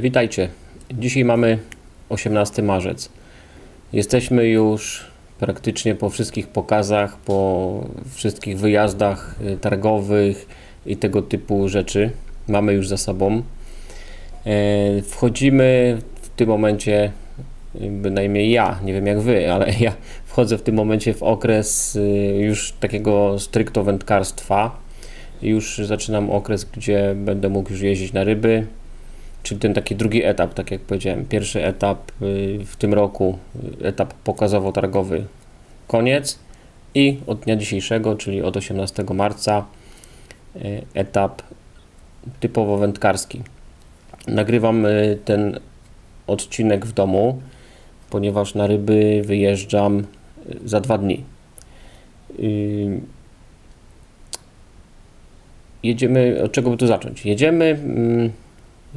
Witajcie. Dzisiaj mamy 18 marzec. Jesteśmy już praktycznie po wszystkich pokazach, po wszystkich wyjazdach y, targowych i tego typu rzeczy. Mamy już za sobą. E, Wchodzimy w tym momencie, y, bynajmniej ja, nie wiem jak wy, ale ja wchodzę w tym momencie w okres y, już takiego stricto wędkarstwa. Już zaczynam okres, gdzie będę mógł już jeździć na ryby, czyli ten taki drugi etap, tak jak powiedziałem. Pierwszy etap y, w tym roku, y, etap pokazowo-targowy, koniec i od dnia dzisiejszego, czyli od 18 marca, y, etap typowo wędkarski. Nagrywam ten odcinek w domu, ponieważ na ryby wyjeżdżam za dwa dni. Jedziemy, od czego by tu zacząć? Jedziemy, mm,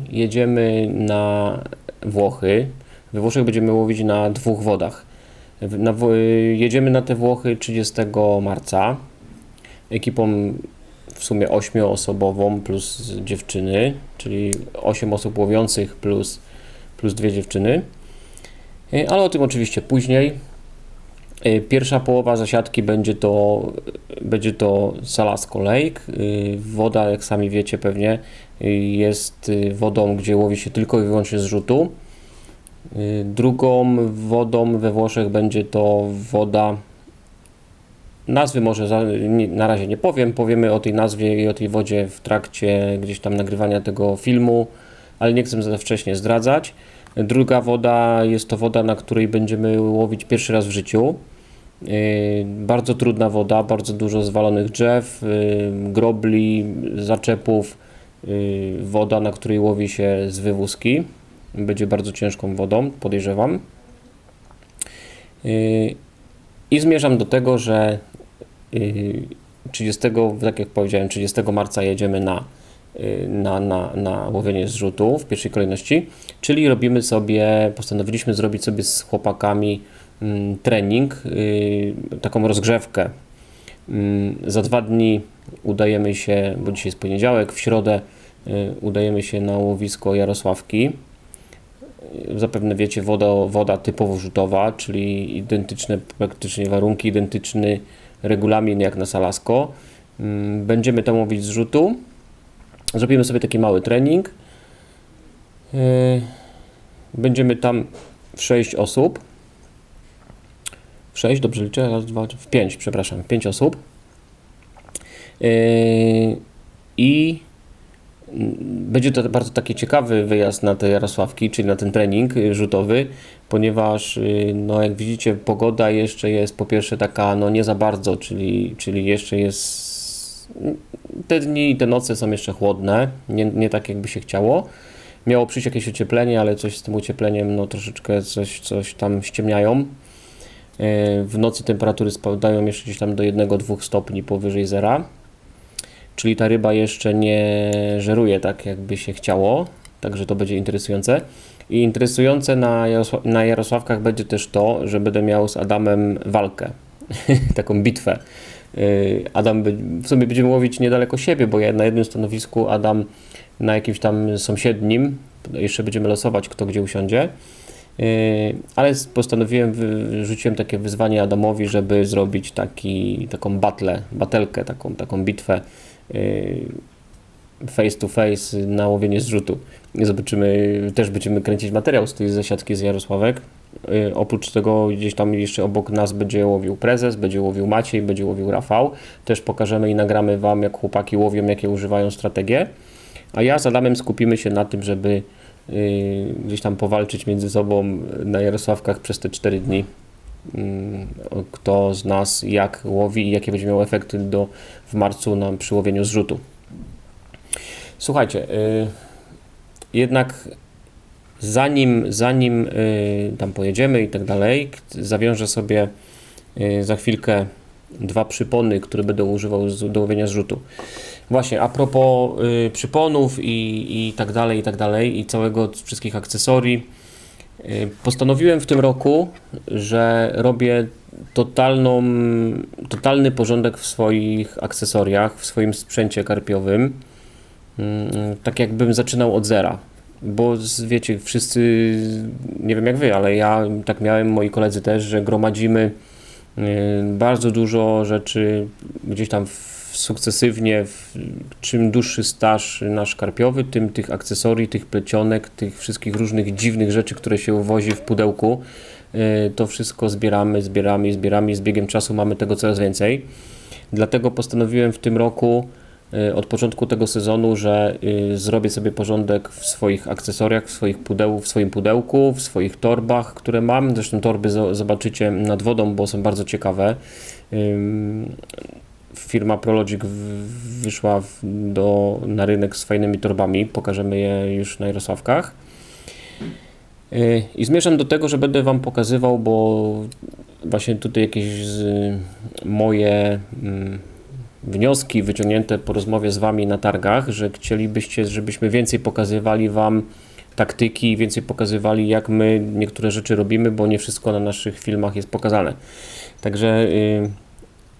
jedziemy na Włochy. We Włoszech będziemy łowić na dwóch wodach. Na, jedziemy na te Włochy 30 marca ekipą w sumie ośmioosobową plus dziewczyny, czyli 8 osób łowiących plus, plus dwie dziewczyny. E, Ale o tym oczywiście później. E, Pierwsza połowa zasiadki będzie to, będzie to Salasco Lake. Y, Woda, jak sami wiecie pewnie, y, jest y, wodą, gdzie łowi się tylko i wyłącznie z rzutu. Y, Drugą wodą we Włoszech będzie to woda. Nazwy może za, nie, na razie nie powiem. Powiemy o tej nazwie i o tej wodzie w trakcie gdzieś tam nagrywania tego filmu, ale nie chcę za wcześnie zdradzać. Druga woda jest to woda, na której będziemy łowić pierwszy raz w życiu. Yy, Bardzo trudna woda, bardzo dużo zwalonych drzew, yy, grobli, zaczepów. Yy, Woda, na której łowi się z wywózki. Będzie bardzo ciężką wodą, podejrzewam. I zmierzam do tego, że yy, 30, tak jak powiedziałem, 30 marca jedziemy na, na, na, na łowienie z rzutu w pierwszej kolejności, czyli robimy sobie, postanowiliśmy zrobić sobie z chłopakami mm, trening, yy, taką rozgrzewkę. Mm, Za dwa dni udajemy się, bo dzisiaj jest poniedziałek, w środę yy, udajemy się na łowisko Jarosławki. Zapewne wiecie, woda, woda typowo rzutowa, czyli identyczne praktycznie warunki, identyczny regulamin jak na Salasko. Mm, Będziemy tam łowić z rzutu. Zrobimy sobie taki mały trening. Yy, Będziemy tam w 6 osób. W 6, dobrze liczę? Raz, dwa, w 5, przepraszam, w 5 osób. Yy, I będzie to bardzo taki ciekawy wyjazd na te Jarosławki, czyli na ten trening rzutowy, ponieważ y, no jak widzicie pogoda jeszcze jest po pierwsze taka no nie za bardzo, czyli, czyli jeszcze jest te dni i te noce są jeszcze chłodne, nie, nie tak jakby się chciało. Miało przyjść jakieś ocieplenie, ale coś z tym ociepleniem no troszeczkę coś, coś tam ściemniają. Yy, W nocy temperatury spadają jeszcze gdzieś tam do 1-2 stopni powyżej zera. Czyli ta ryba jeszcze nie żeruje tak, jakby się chciało. Także to będzie interesujące. I interesujące na, Jarosła- na Jarosławkach będzie też to, że będę miał z Adamem walkę. Taką bitwę. Yy, Adam, w sumie będziemy łowić niedaleko siebie, bo ja na jednym stanowisku, Adam na jakimś tam sąsiednim. Jeszcze będziemy losować, kto gdzie usiądzie. Yy, Ale postanowiłem, rzuciłem takie wyzwanie Adamowi, żeby zrobić taki, taką battle, batelkę, taką, taką bitwę yy, face to face na łowienie zrzutu. Zobaczymy, też będziemy kręcić materiał z tej zasiadki z Jarosławek. Yy, Oprócz tego gdzieś tam jeszcze obok nas będzie łowił prezes, będzie łowił Maciej, będzie łowił Rafał. Też pokażemy i nagramy Wam, jak chłopaki łowią, jakie używają strategie. A ja z Adamem skupimy się na tym, żeby yy, gdzieś tam powalczyć między sobą na Jarosławkach przez te 4 dni. Mm, Kto z nas jak łowi i jakie będzie miał efekty do, w marcu na przyłowieniu zrzutu. Słuchajcie, yy, jednak zanim, zanim yy, tam pojedziemy i tak dalej, zawiążę sobie yy, za chwilkę dwa przypony, które będę używał do łowienia zrzutu. Właśnie, a propos y, przyponów i, i tak dalej, i tak dalej, i całego wszystkich akcesorii, y, postanowiłem w tym roku, że robię totalną, totalny porządek w swoich akcesoriach, w swoim sprzęcie karpiowym. Mm, Tak jakbym zaczynał od zera. Bo wiecie, wszyscy, nie wiem jak wy, ale ja tak miałem, moi koledzy też, że gromadzimy y, bardzo dużo rzeczy gdzieś tam sukcesywnie, czym dłuższy staż nasz karpiowy, tym tych akcesorii, tych plecionek, tych wszystkich różnych dziwnych rzeczy, które się uwozi w pudełku, y, to wszystko zbieramy, zbieramy zbieramy i z biegiem czasu mamy tego coraz więcej. Dlatego postanowiłem w tym roku od początku tego sezonu, że y, zrobię sobie porządek w swoich akcesoriach, w, swoich pudeł, w swoim pudełku, w swoich torbach, które mam. Zresztą torby zo- zobaczycie nad wodą, bo są bardzo ciekawe. Firma Prologic wyszła do, na rynek z fajnymi torbami. Pokażemy je już na Jarosławkach. Y, I zmierzam do tego, że będę Wam pokazywał, bo właśnie tutaj jakieś moje wnioski wyciągnięte po rozmowie z Wami na targach, że chcielibyście, żebyśmy więcej pokazywali Wam taktyki, więcej pokazywali, jak my niektóre rzeczy robimy, bo nie wszystko na naszych filmach jest pokazane. Także y,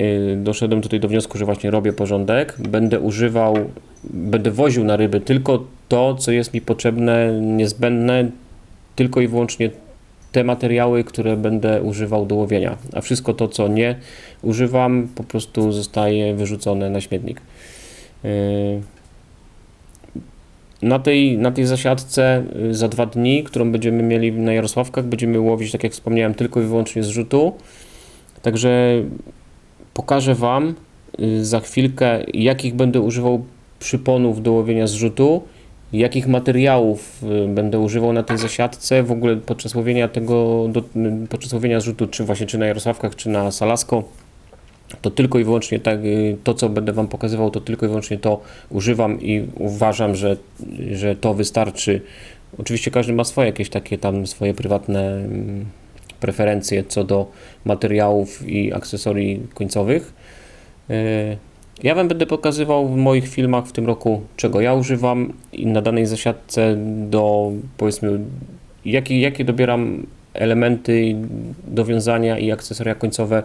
y, doszedłem tutaj do wniosku, że właśnie robię porządek. Będę używał, będę woził na ryby tylko to, co jest mi potrzebne, niezbędne, tylko i wyłącznie te materiały, które będę używał do łowienia, a wszystko to, co nie używam, po prostu zostaje wyrzucone na śmietnik. Yy, Na tej, na tej zasiadce y, za dwa dni, którą będziemy mieli na Jarosławkach, będziemy łowić, tak jak wspomniałem, tylko i wyłącznie z rzutu. Także pokażę Wam y, za chwilkę, jakich będę używał przyponów do łowienia z rzutu, jakich materiałów y, będę używał na tej zasiadce, w ogóle podczas łowienia tego, do, y, podczas łowienia z rzutu, czy właśnie czy na Jarosławkach, czy na Salasko, to tylko i wyłącznie tak, y, to, co będę Wam pokazywał, to tylko i wyłącznie to używam i uważam, że, że to wystarczy. Oczywiście każdy ma swoje jakieś takie tam swoje prywatne mm, preferencje co do materiałów i akcesorii końcowych. Ja Wam będę pokazywał w moich filmach w tym roku, czego ja używam i na danej zasiadce do powiedzmy, jakie, jakie dobieram elementy do wiązania i akcesoria końcowe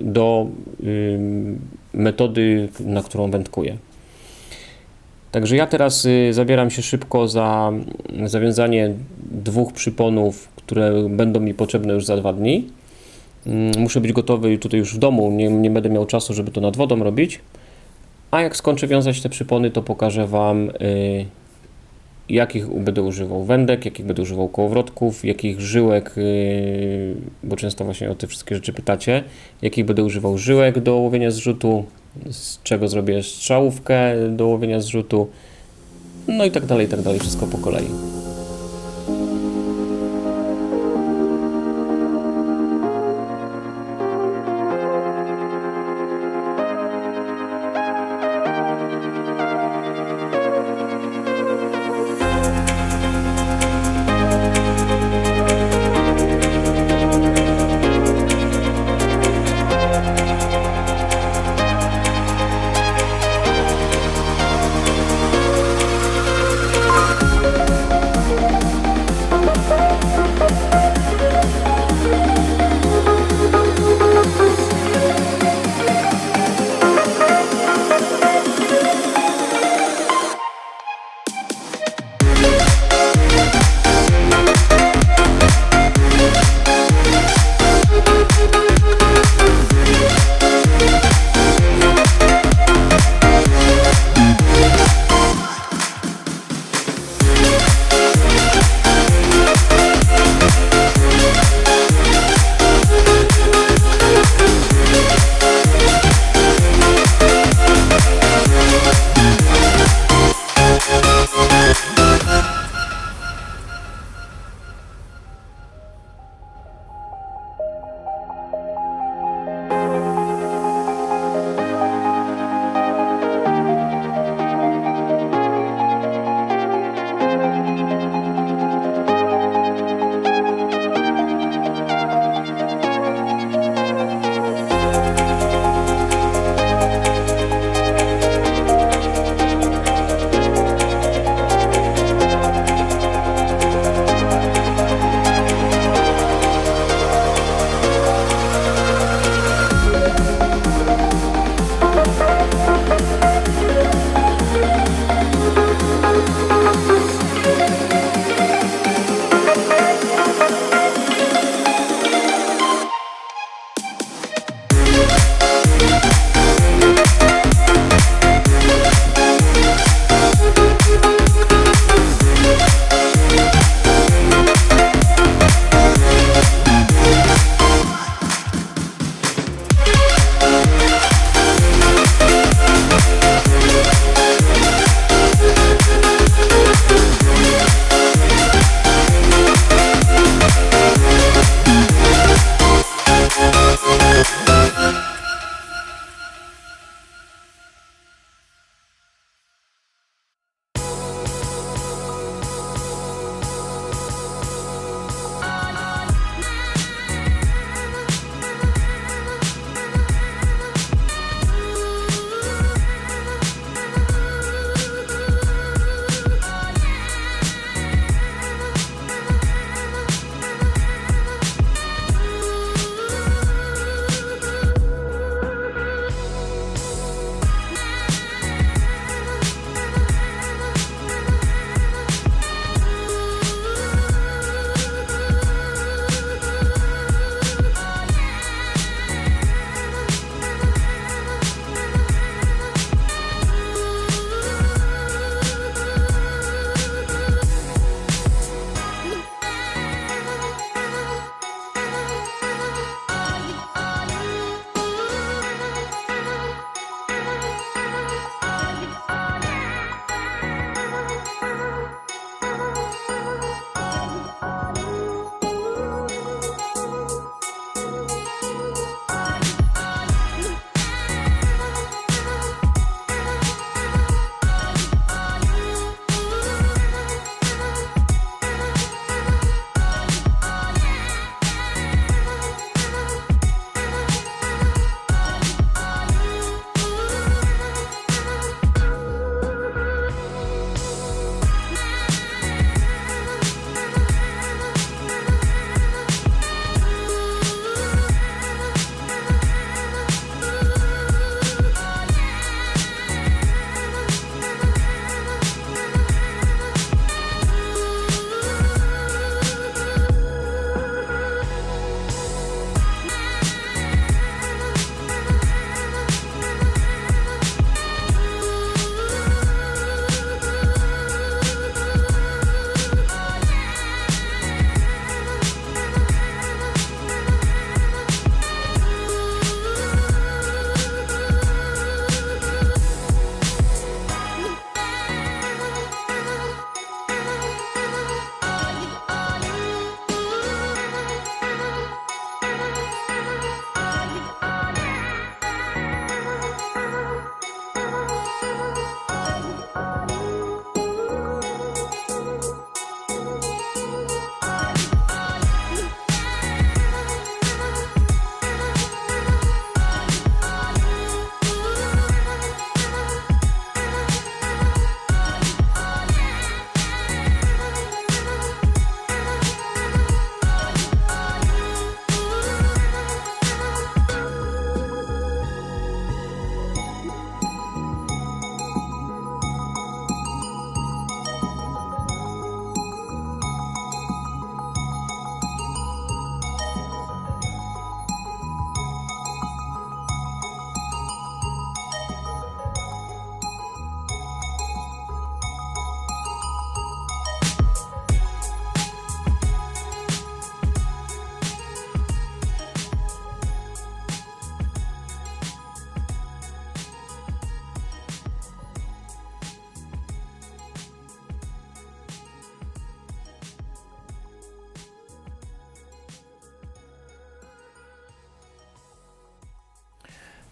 do metody, na którą wędkuję. Także ja teraz y, zabieram się szybko za zawiązanie dwóch przyponów, które będą mi potrzebne już za dwa dni. Mm, Muszę być gotowy tutaj już w domu, nie, nie będę miał czasu, żeby to nad wodą robić. A jak skończę wiązać te przypony, to pokażę Wam, y, jakich będę używał wędek, jakich będę używał kołowrotków, jakich żyłek, y, bo często właśnie o te wszystkie rzeczy pytacie, jakich będę używał żyłek do łowienia zrzutu, z czego zrobię strzałówkę do łowienia zrzutu, no i tak dalej, i tak dalej, wszystko po kolei.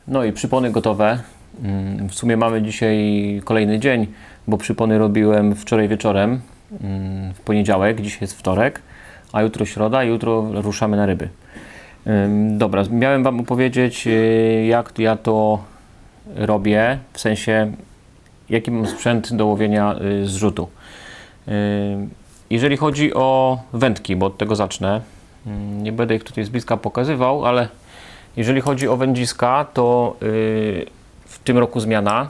No i przypony gotowe. Mm, W sumie mamy dzisiaj kolejny dzień, bo przypony robiłem wczoraj wieczorem, mm, w poniedziałek, dzisiaj jest wtorek, a jutro środa, jutro ruszamy na ryby. Dobra, miałem Wam opowiedzieć, y, jak ja to robię, w sensie jaki mam sprzęt do łowienia y, zrzutu. Jeżeli chodzi o wędki, bo od tego zacznę, nie będę ich tutaj z bliska pokazywał, ale jeżeli chodzi o wędziska, to y, w tym roku zmiana.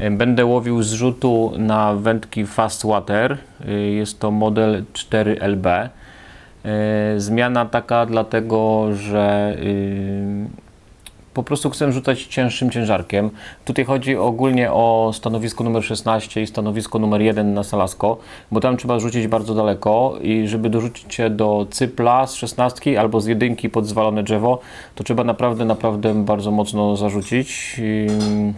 Y, Będę łowił zrzutu na wędki Fast Water. Y, Jest to model 4LB. Y, Zmiana taka dlatego, że po prostu chcę rzucać cięższym ciężarkiem. Tutaj chodzi ogólnie o stanowisko numer 16 i stanowisko numer 1 na Salasko, bo tam trzeba rzucić bardzo daleko i żeby dorzucić się do cypla z 16 albo z jedynki pod zwalone drzewo, to trzeba naprawdę, naprawdę bardzo mocno zarzucić. Ym,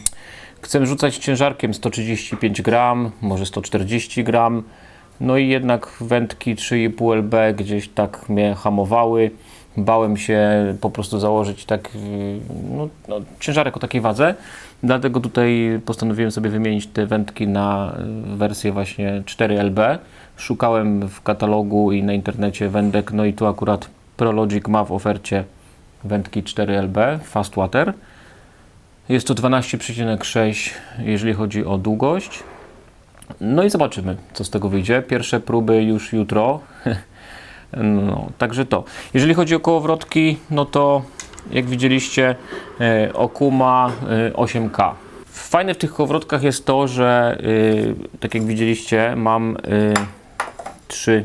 Chcę rzucać ciężarkiem 135 gram, może 140 gram. No i jednak wędki 3,5 LB gdzieś tak mnie hamowały. Bałem się po prostu założyć tak yy, no, no, ciężarek o takiej wadze. Dlatego tutaj postanowiłem sobie wymienić te wędki na yy, wersję właśnie 4LB. Szukałem w katalogu i na internecie wędek, no i tu akurat Prologic ma w ofercie wędki 4LB Fast Water. Jest to 12,6 jeżeli chodzi o długość. No i zobaczymy, co z tego wyjdzie. Pierwsze próby już jutro. No, także to. Jeżeli chodzi o kołowrotki, no to jak widzieliście, e, Okuma e, 8K. Fajne w tych kołowrotkach jest to, że e, tak jak widzieliście, mam e, trzy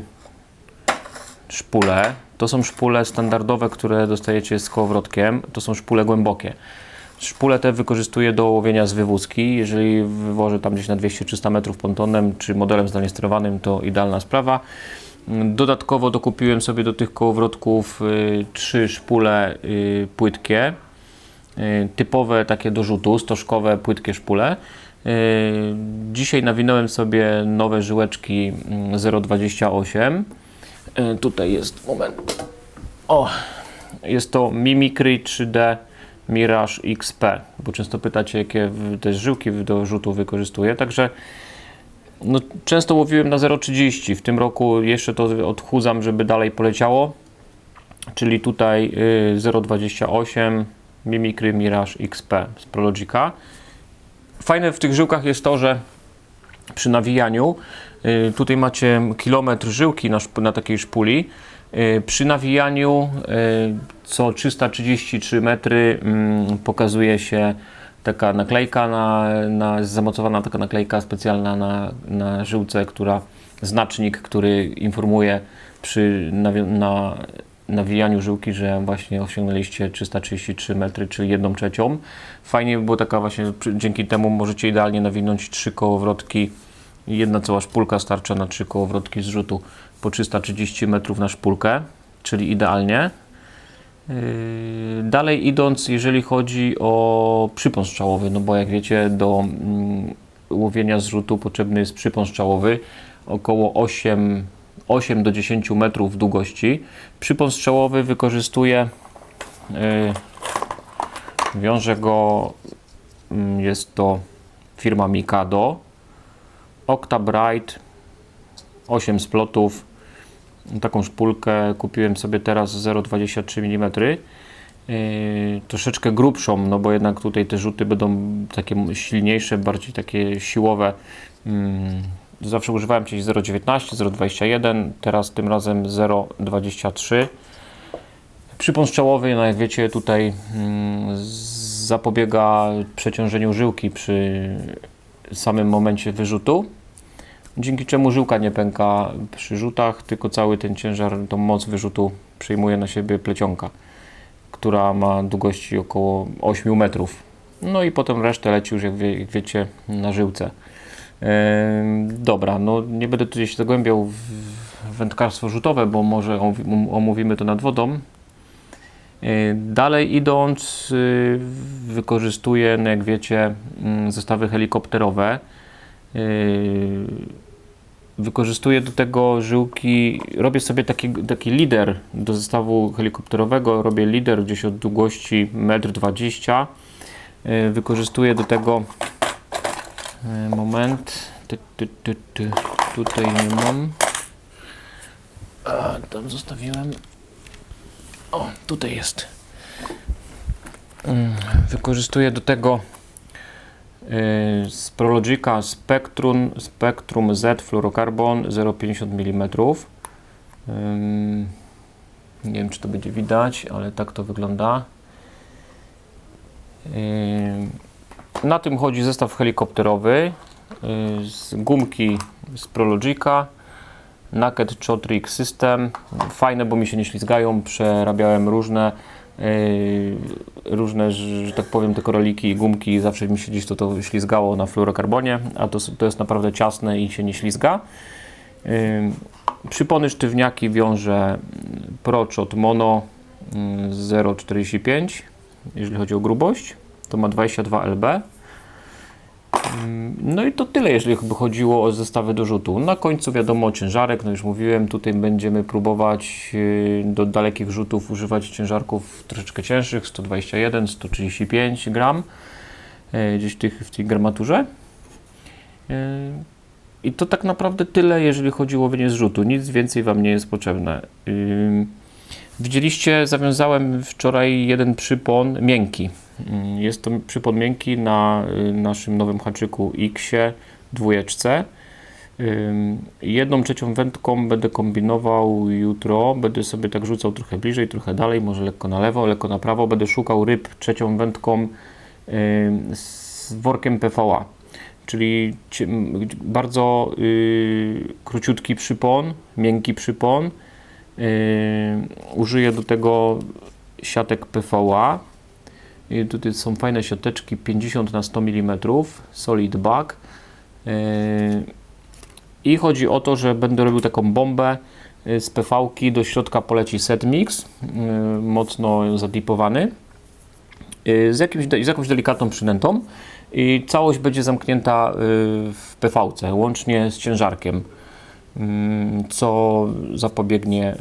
szpule. To są szpule standardowe, które dostajecie z kołowrotkiem. To są szpule głębokie. Szpule te wykorzystuję do łowienia z wywózki. Jeżeli wywożę tam gdzieś na 200-300 metrów pontonem czy modelem zdalnie sterowanym, to idealna sprawa. Dodatkowo dokupiłem sobie do tych kołowrotków y, trzy szpule y, płytkie, y, typowe takie do rzutu, stożkowe płytkie szpule. Dzisiaj nawinąłem sobie nowe żyłeczki mm, 0,28. Y, Tutaj jest, moment. O, jest to Mimicry 3D Mirage XP, bo często pytacie, jakie te żyłki do rzutu wykorzystuję. Także no, często łowiłem na 0,30. W tym roku jeszcze to odchudzam, żeby dalej poleciało. Czyli tutaj y, 0,28 Mimicry Mirage XP z Prologica. Fajne w tych żyłkach jest to, że przy nawijaniu y, tutaj macie kilometr żyłki na, na takiej szpuli. Y, Przy nawijaniu y, co 333 metry mm, pokazuje się taka naklejka, na, na, zamocowana taka naklejka specjalna na, na żyłce, która znacznik, który informuje przy nawi- na, nawijaniu żyłki, że właśnie osiągnęliście 333 metry, czyli 1 trzecią. Fajnie by było taka właśnie, dzięki temu możecie idealnie nawinąć trzy kołowrotki Jedna cała szpulka starcza na trzy kołowrotki z rzutu po 330 metrów na szpulkę, czyli idealnie. Yy, Dalej idąc, jeżeli chodzi o przypon strzałowy, no bo jak wiecie, do mm, łowienia z rzutu potrzebny jest przypon strzałowy około 8, 8 do 10 metrów długości. Przypon strzałowy wykorzystuje, yy, wiąże go, mm, jest to firma Mikado. Octa Bright 8 splotów taką szpulkę kupiłem sobie teraz 0,23 mm yy, troszeczkę grubszą, no bo jednak tutaj te rzuty będą takie silniejsze, bardziej takie siłowe. Mm, zawsze używałem gdzieś 0,19, 0,21 teraz tym razem 0,23 Przypon strzałowy, no jak wiecie, tutaj mm, zapobiega przeciążeniu żyłki przy samym momencie wyrzutu, dzięki czemu żyłka nie pęka przy rzutach, tylko cały ten ciężar, tą moc wyrzutu przyjmuje na siebie plecionka, która ma długości około 8 metrów. No i potem resztę leci już, jak, wie, jak wiecie, na żyłce. Em, Dobra, no nie będę tutaj się zagłębiał w wędkarstwo rzutowe, bo może omówi- omówimy to nad wodą. Yy, Dalej idąc, yy, wykorzystuję, no jak wiecie, mm, zestawy helikopterowe. Yy, Wykorzystuję do tego żyłki, robię sobie taki, taki lider do zestawu helikopterowego, robię lider gdzieś od długości 1,20 m y, wykorzystuję do tego y, moment. Ty, ty, ty, ty. Tutaj nie mam. A, tam zostawiłem. O, tutaj jest. Mm, Wykorzystuję do tego z Prologica Spectrum, Spectrum Z Fluorocarbon 0,50 mm. Nie wiem, czy to będzie widać, ale tak to wygląda. Na tym chodzi zestaw helikopterowy y, z gumki z Prologica. Naked Chotrick System. Fajne, bo mi się nie ślizgają. Przerabiałem różne, różne, że tak powiem, te koroliki i gumki. Zawsze mi się gdzieś to, to ślizgało na fluorokarbonie, a to, to jest naprawdę ciasne i się nie ślizga. Yy, przypony sztywniaki wiąże Prochot Mono yy, 0,45 jeżeli chodzi o grubość. To ma 22 lb. No i to tyle, jeżeli chodziło o zestawy do rzutu. Na końcu wiadomo ciężarek, no już mówiłem, tutaj będziemy próbować yy, do dalekich rzutów używać ciężarków troszeczkę cięższych, 121, 135 gram, yy, gdzieś tych, w tej gramaturze. Yy, I to tak naprawdę tyle, jeżeli chodzi o z rzutu. Nic więcej Wam nie jest potrzebne. Widzieliście, zawiązałem wczoraj jeden przypon miękki. Jest to przypon miękki na y, naszym nowym haczyku X-ie dwójeczce. Jedną trzecią wędką będę kombinował jutro. Będę sobie tak rzucał trochę bliżej, trochę dalej, może lekko na lewo, lekko na prawo. Będę szukał ryb trzecią wędką z workiem PVA. Czyli bardzo y, króciutki przypon, miękki przypon. Użyję do tego siatek PVA. I tutaj są fajne siateczki 50 na 100 mm, solid bag. Yy, I chodzi o to, że będę robił taką bombę yy, z PV-ki. Do środka poleci set mix, yy, mocno zadipowany, z, jakimś, z jakąś delikatną przynętą. I całość będzie zamknięta w PV-ce, łącznie z ciężarkiem co zapobiegnie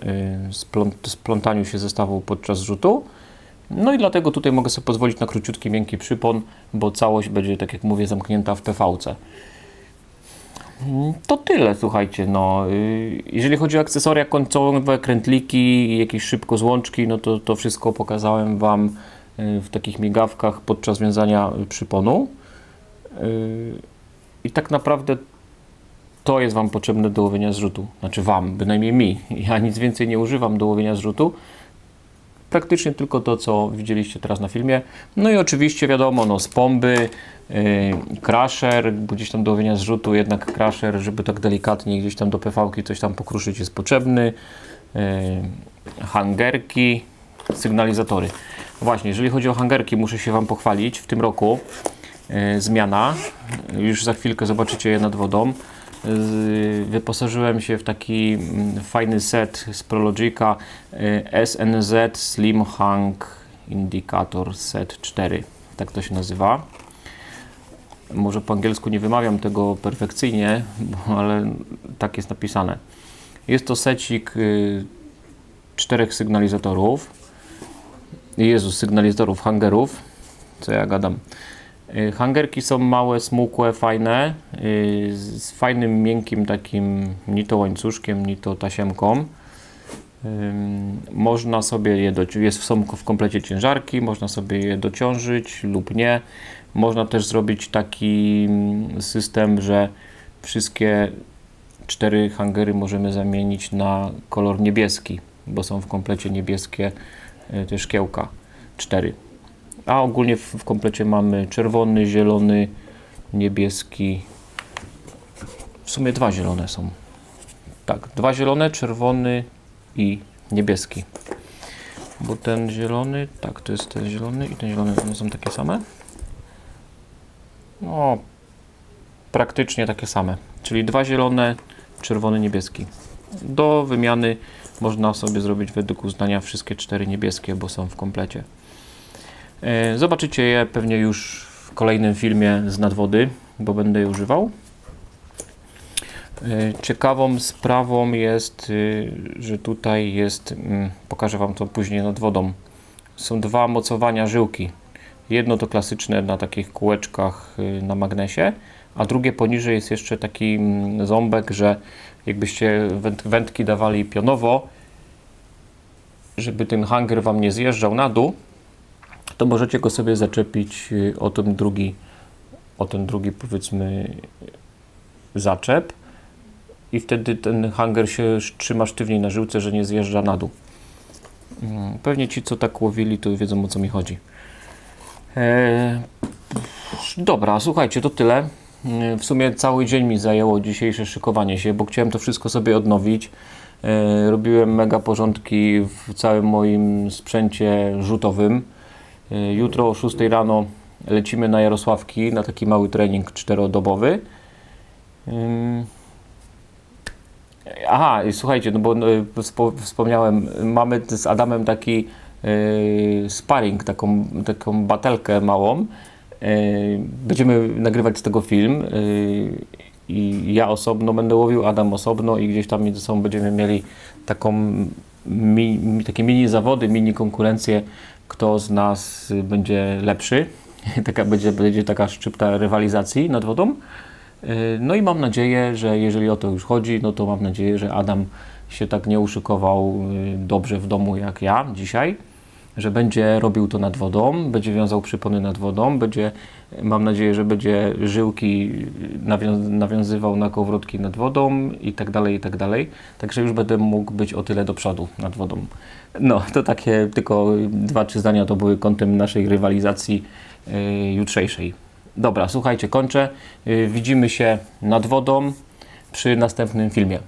splą- splątaniu się zestawu podczas rzutu. No i dlatego tutaj mogę sobie pozwolić na króciutki, miękki przypon, bo całość będzie, tak jak mówię, zamknięta w PV-ce. Mm, To tyle, słuchajcie. No, y, jeżeli chodzi o akcesoria końcowe, krętliki jakieś szybko złączki, no to to wszystko pokazałem Wam y, w takich migawkach podczas wiązania przyponu. Y, I tak naprawdę to jest Wam potrzebne do łowienia zrzutu. Znaczy Wam, bynajmniej mi. Ja nic więcej nie używam do łowienia zrzutu. Praktycznie tylko to, co widzieliście teraz na filmie. No i oczywiście wiadomo, no spomby, yy, crusher, bo gdzieś tam do łowienia zrzutu jednak crusher, żeby tak delikatnie gdzieś tam do PV-ki coś tam pokruszyć jest potrzebny. Yy, hangerki, sygnalizatory. Właśnie, jeżeli chodzi o hangerki, muszę się Wam pochwalić. W tym roku yy, zmiana. Już za chwilkę zobaczycie je nad wodą. Wyposażyłem się w taki mm, fajny set z Prologica y, SNZ Slim Hang Indicator Set 4. Tak to się nazywa. Może po angielsku nie wymawiam tego perfekcyjnie, ale tak jest napisane. Jest to secik y, czterech sygnalizatorów. Jezus, sygnalizatorów, hangerów. Co ja gadam. Y, Hangerki są małe, smukłe, fajne, y, z fajnym, miękkim takim ni to łańcuszkiem, ni to tasiemką. Można sobie je, doci- jest, są w komplecie ciężarki, można sobie je dociążyć lub nie. Można też zrobić taki mm, system, że wszystkie cztery hangery możemy zamienić na kolor niebieski, bo są w komplecie niebieskie y, te szkiełka. Cztery. A ogólnie w, w komplecie mamy czerwony, zielony, niebieski. W sumie dwa zielone są. Tak, dwa zielone, czerwony i niebieski. Bo ten zielony, tak, to jest ten zielony i ten zielony, one są takie same. No, praktycznie takie same. Czyli dwa zielone, czerwony, niebieski. Do wymiany można sobie zrobić według uznania wszystkie cztery niebieskie, bo są w komplecie. E, Zobaczycie je pewnie już w kolejnym filmie z nadwody, bo będę je używał. E, Ciekawą sprawą jest, y, że tutaj jest, mm, pokażę Wam to później nad wodą, są dwa mocowania żyłki. Jedno to klasyczne na takich kółeczkach y, na magnesie, a drugie poniżej jest jeszcze taki mm, ząbek, że jakbyście węd- wędki dawali pionowo, żeby ten hanger Wam nie zjeżdżał na dół, to możecie go sobie zaczepić y, o ten drugi, o ten drugi powiedzmy zaczep i wtedy ten hanger się trzyma sztywniej na żyłce, że nie zjeżdża na dół. Mm, Pewnie ci, co tak łowili, to wiedzą o co mi chodzi. Eee, dobra, słuchajcie, to tyle. Mm, W sumie cały dzień mi zajęło dzisiejsze szykowanie się, bo chciałem to wszystko sobie odnowić. E, Robiłem mega porządki w całym moim sprzęcie rzutowym. E, Jutro o 6 rano lecimy na Jarosławki na taki mały trening czterodobowy. Aha, słuchajcie, no bo no, wspo- wspomniałem, mamy z Adamem taki yy, sparring, taką, taką batelkę małą. Będziemy nagrywać z tego film i ja osobno będę łowił, Adam osobno i gdzieś tam między sobą będziemy mieli taką mi, takie mini zawody, mini konkurencje, kto z nas y, będzie lepszy. Taka będzie, będzie taka szczypta rywalizacji nad wodą. Yy, No i mam nadzieję, że jeżeli o to już chodzi, no to mam nadzieję, że Adam się tak nie uszykował yy, dobrze w domu jak ja dzisiaj, że będzie robił to nad wodą, będzie wiązał przypony nad wodą, będzie, mam nadzieję, że będzie żyłki nawią- nawiązywał na kołowrotki nad wodą i tak dalej, i tak dalej. Także już będę mógł być o tyle do przodu nad wodą. No, to takie tylko dwa, trzy zdania to były kątem naszej rywalizacji yy, jutrzejszej. Dobra, słuchajcie, kończę. Yy, widzimy się nad wodą przy następnym filmie.